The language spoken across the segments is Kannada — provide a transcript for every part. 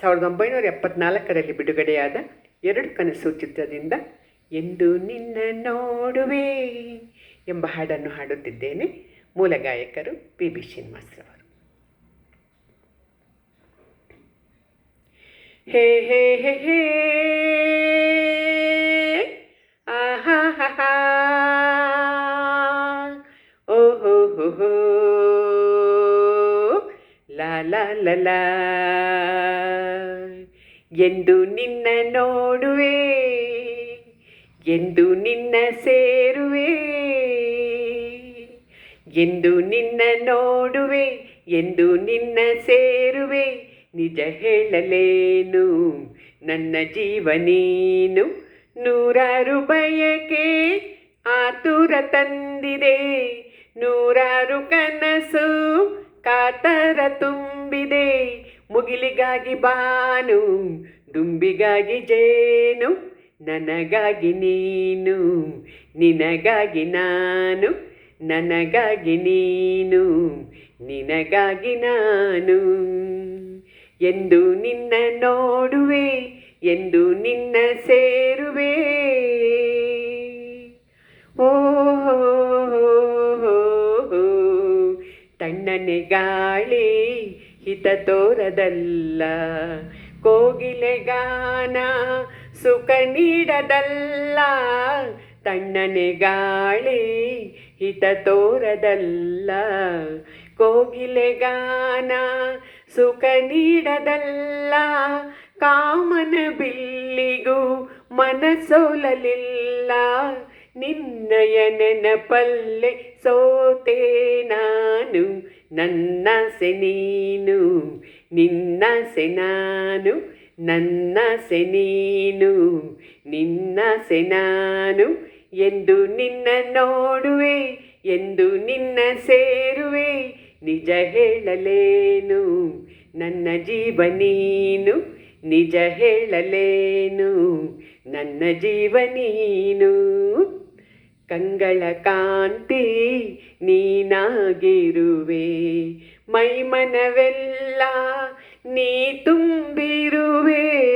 ಸಾವಿರದ ಒಂಬೈನೂರ ಎಪ್ಪತ್ನಾಲ್ಕರಲ್ಲಿ ಬಿಡುಗಡೆಯಾದ ಎರಡು ಕನಸು ಚಿತ್ರದಿಂದ ಎಂದು ನಿನ್ನ ನೋಡುವೆ ಎಂಬ ಹಾಡನ್ನು ಹಾಡುತ್ತಿದ್ದೇನೆ ಮೂಲ ಗಾಯಕರು ಪಿ ಬಿ ಶ್ರೀನಿವಾಸರವರು. ಹೇ ಹೇ ಹೇ ಹೇ ಲಾ ಲಾ ಲಾ ಲಾ. ಎಂದು ನಿನ್ನ ನೋಡುವೆ, ಎಂದು ನಿನ್ನ ಸೇರುವೆ, ಎಂದು ನಿನ್ನ ನೋಡುವೆ, ಎಂದು ನಿನ್ನ ಸೇರುವೆ. ನಿಜ ಹೇಳಲೇನು, ನನ್ನ ಜೀವ ನೀನು ನೂರಾರು ಬಯಕೆ ಆತುರ ತಂದಿದೆ. ನೂರಾರು ಕನಸು ಕಾತರ ತುಂಬಿದೆ. ಮುಗಿಲಿಗಾಗಿ ಬಾನು, ದುಂಬಿಗಾಗಿ ಜೇನು, ನನಗಾಗಿ ನೀನು, ನಿನಗಾಗಿ ನಾನು, ನನಗಾಗಿ ನೀನು, ನಿನಗಾಗಿ ನಾನು. ಎಂದು ನಿನ್ನ ನೋಡುವೆ, ಎಂದು ನಿನ್ನ ಸೇರುವೆ. ತಣ್ಣನೆ ಗಾಳಿ ಹಿತ ತೋರದಲ್ಲ. ಕೋಗಿಲೆ ಗಾನ ಸುಖ ನೀಡದಲ್ಲ. ತಣ್ಣನೆ ಗಾಳಿ ಹಿತ ತೋರದಲ್ಲ. ಕೋಗಿಲೆ ಗಾನ ಸುಖ ನೀಡದಲ್ಲ. ಕಾಮನ ಬಿಲ್ಲಿಗೂ ಮನಸೋಲಲಿಲ್ಲ. ನಿನ್ನಯ ನೆನಪಲ್ಲೆ ಸೋತೆ ನಾನು. ನನ್ನಾಸೆ ನೀನು, ನಿನ್ನಾಸೆ ನಾನು, ನನ್ನಾಸೆ ನೀನು, ನಿನ್ನಾಸೆ ನಾನು. ಎಂದು ನಿನ್ನ ನೋಡುವೆ, ಎಂದು ನಿನ್ನ ಸೇರುವೆ, ನಿಜ ಹೇಳಲೇನು, ನನ್ನ ಜೀವ ನೀನು, ನಿಜ ಹೇಳಲೇನು, ನನ್ನ ಜೀವ ನೀನು. ಕಂಗಳ ಕಾಂತಿ ನೀನಾಗಿರುವೆ. ಮೈಮನವೆಲ್ಲ ನೀ ತುಂಬಿರುವೆ.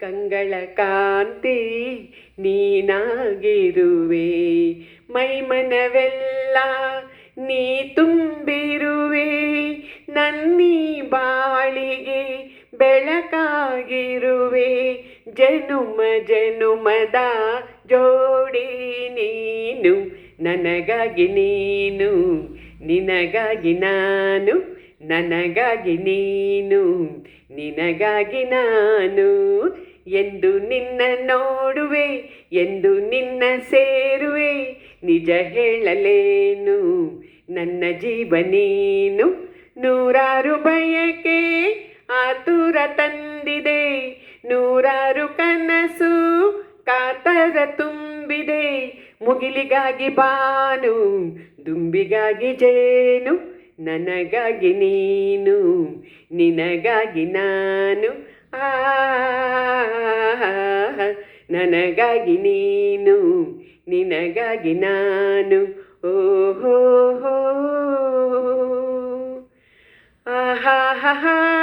ಕಂಗಳ ಕಾಂತಿ ನೀನಾಗಿರುವೆ. ಮೈಮನವೆಲ್ಲ ನೀ ತುಂಬಿರುವೆ. ನನ್ನಿ ಬಾಳಿಗೆ ಬೆಳಕಾಗಿರುವೆ. ಜನುಮ ಜನುಮದ ಜೋಡಿ ನೀನು, ನನಗಾಗಿ ನೀನು, ನಿನಗಾಗಿ ನಾನು, ನನಗಾಗಿ ನೀನು, ನಿನಗಾಗಿ ನಾನು ಎಂದು ನಿನ್ನ ನೋಡುವೆ, ಎಂದು ನಿನ್ನ ಸೇರುವೆ, ನಿಜ ಹೇಳಲೇನು, ನನ್ನ ಜೀವ ನೀನು, ನೂರಾರು ಬಯಕೆ ಆತುರ ತಂದಿದೆ, ನೂರಾರು ಕನಸು ಕಾತರ ತುಂಬಿದೆ, ಮುಗಿಲಿಗಾಗಿ ಬಾನು, ದುಂಬಿಗಾಗಿ ಜೇನು, ನನಗಾಗಿ ನೀನು, ನಿನಗಾಗಿ ನಾನು. ಆ, ನನಗಾಗಿ ನೀನು, ನಿನಗಾಗಿ ನಾನು. ಓಹೋ ಆಹಾ ಹಾ.